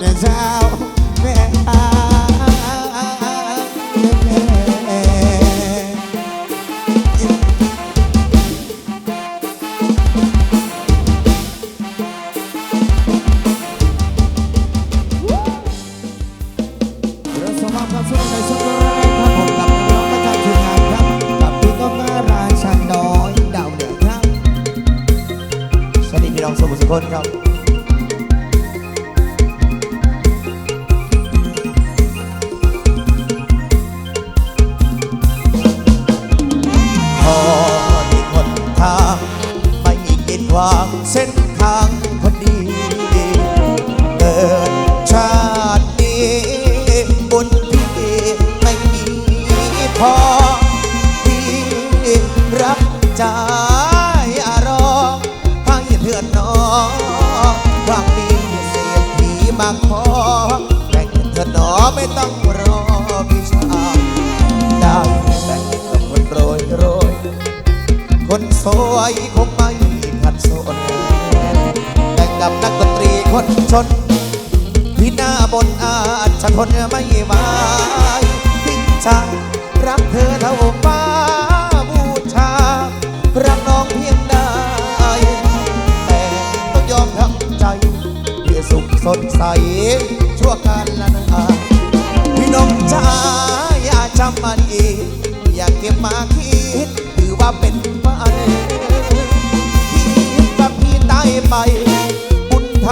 dance ส้นทางพอดีเกิดชาตินี้บนที่ไม่มีพอที่รับใจอารมณ์ให้เถื่อนน้องหวังมีเสียฐีมาขอแต่งเถื่อนน้อไม่ต้องรอพิชายได้แต่งกับคนโรยโรยคนสวยคง คนชนวินาบนอาจฉัทนไม่ไหวทิ้งฉันรักเธอเท่าฟ้าบูชา รักน้องเพียงใดแต่ต้องยอมทำใจเพื่อสุขสดใส ชั่วการนาพี่น้องจ้าอย่าจำมันอีก อย่าเก็บมาคิดถือว่าเป็น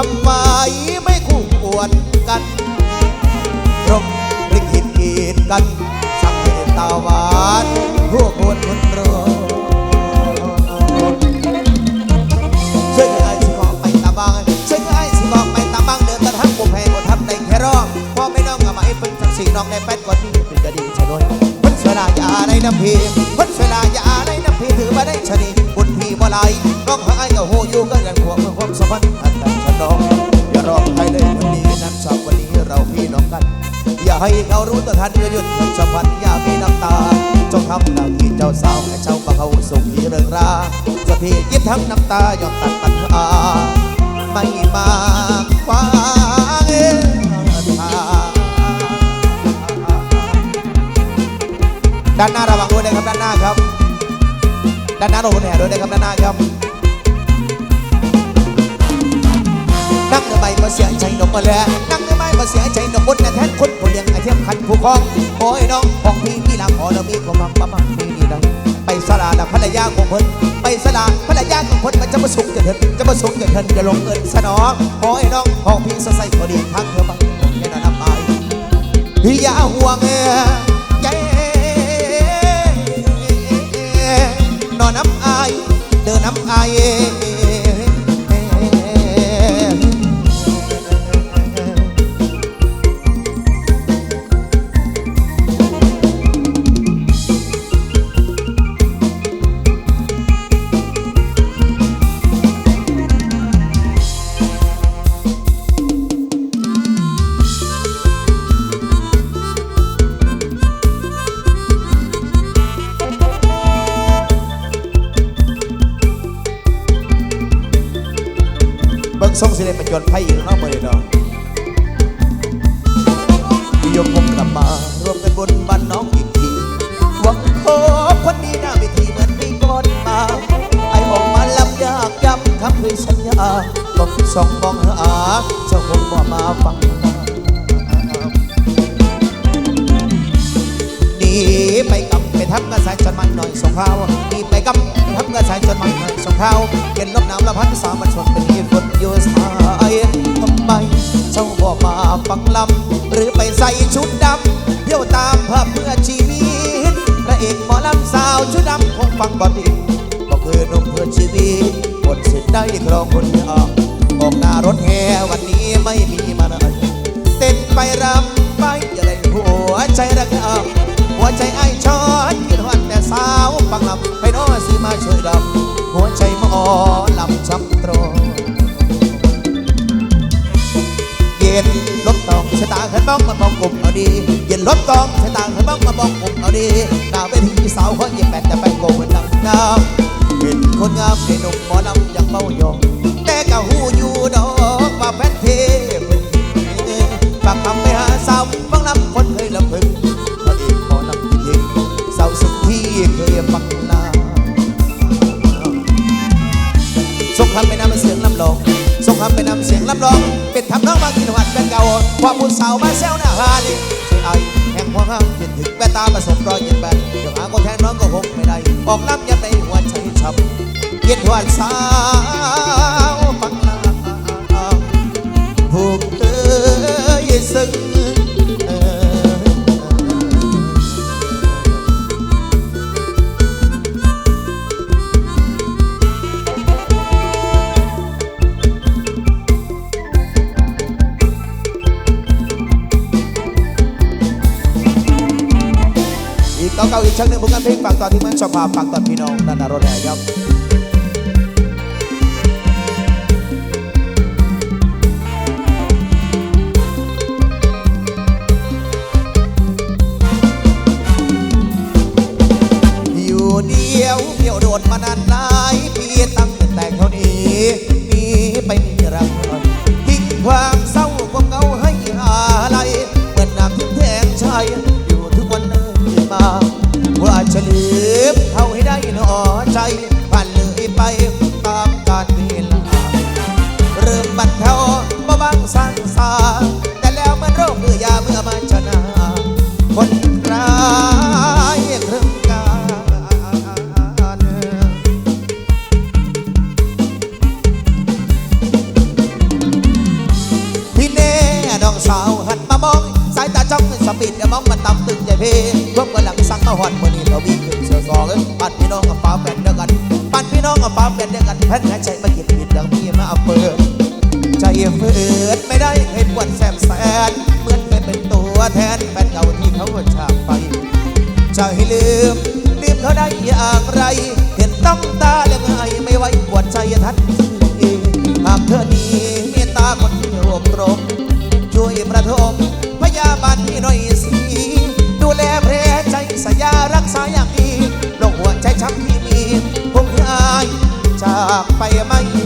ทำไมไม่คู่ควรกันรบลิขิตกีดกัน สังเกตตาหวานหัวกคนคนรอช่วยไอ้สิบอกไปตาบางช่วยไอ้สิบอกไปตาบางเดินตะทักบุแพงกว่ทับในแครอกพ่อไม่น้องกับไอ้เป็นสักสี่น้องในแป้นกว่าที่เป็นกระดิ่งชายน้อยพันเวลาอย่าในน้ำพีพันเวลาอย่าในน้ำพีถือมาได้ชนีบุญพีบ่ไหลน้องหายกัโหอยู่ก็เงินหัวเพื่อความสัมพันธ์ นดันชะนอง อย่ารอใครเลยวันนี้นั้นสอบวันนี้เราพี่น้องกัน อย่าให้เขารู้ตัวทันอย่าหยุดสัมพันธ์อย่ามีน้ำตาจงทำหน้าที่เจ้าสาวให้เจ้ากับเขาสุขีเริงราสถียิ้มทั้งน้ำตายอมตัดปัญหาไม่มาคว้างเองทาด้านหน้าระวังด้วยนะครับด้านหน้าครับ ด้านหน้าระวังแห่ด้วยนะครับด้านหน้าครับ นั่งทำไมมาเสียใจหนกมาแล้วนั่งทำไมมาเสียใจหนกบนแทนคนคนเลี้ยงไอเทียมขันผู้ครองโอ้ยน้องของพี่นี่ละขอเรามีความรักประมาณนี้นี่ไปสลาดภรรยาของเพิ่นไปสลาภรรยาของเพิ่นมันจะมาสูงจะเถินจะมาสูงจะเถินจะลงเงินสนองโอ้ยน้องของพี่สะใสพอดีทางเธอไปแค่นั้นน้ำตายพี่อย่าห่วงเอ้ใจนอนน้ำอายเดินน้ำอาย กคือนุ่มเพื่อชีวิตคนสิทธิ์ได้ครองคนออกออกหน้ารถแห่วันนี้ไม่มีมาเลยเต้นไปรำไปอย่าได้หัวใจระกำหัวใจไอ้ชอนกินวันแต่สาวปังลำให้น้องสิมาช่วยดำหัวใจหมอลำช้ำตรง ย็นลบตองชะตาขันบ้องมาบอกกลุ่มเอาดี เย็นลบตองชะตาขันบ้องมาบอกกลุ่มเอาดีหน้าเวทีสาวเขาเยียบแปดแต่ไปโกงเหมือนดังน้ำเป็นคนงามในหนุ่มหมอลำอย่างเมายองแต่ก็หูอยู่ดอกว่าแฟนเท เสียงลำลองเป็นทำน้องมากินหวัดเป็นเก่าพอผู้สาวมาแซวหน้าฮาดิช่ไอแห่งหัวห้างเย็นถึงแวตาผสมรอยเย็นแบนเดี๋ยวหาคนแทนน้องก็คงไม่ได้ออกน้ำยับในหัวใจช้ำเย็นหวานสาวฟังนาผูกเตยซึ้ง เก่าอีกชั้นหนึ่งผลงานเพลงฝากตอนที่มืองชอบพาฝากตอนพี่น้องนันนารถแห่ครับอยู่เดียวเดี่ยวโดดมานานหลายปีตั้งแต่แต่งเท่านี้มีไปมีรักทิ้งความ นอใจผ่านเลยไปตามกาลเวลา เริ่มบัดเทาบ่บางสั่งสาแต่แล้วมันโรคเมื่อยาเมื่อมาชนะคนากไปไม่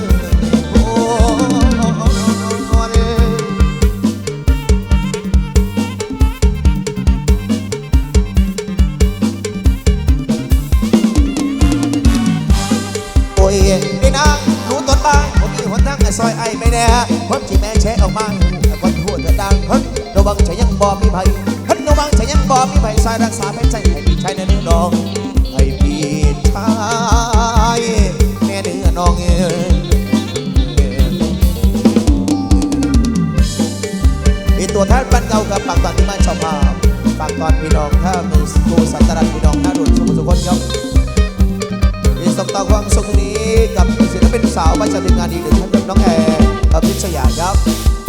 โกสันตรันพี่องน้าดุนสุขสุขคนยรับมีสมตาความสุขนี้กับศิลปินสาวมาจากทีงานดีเด่นท่านน้องแอร์พิชยาครับ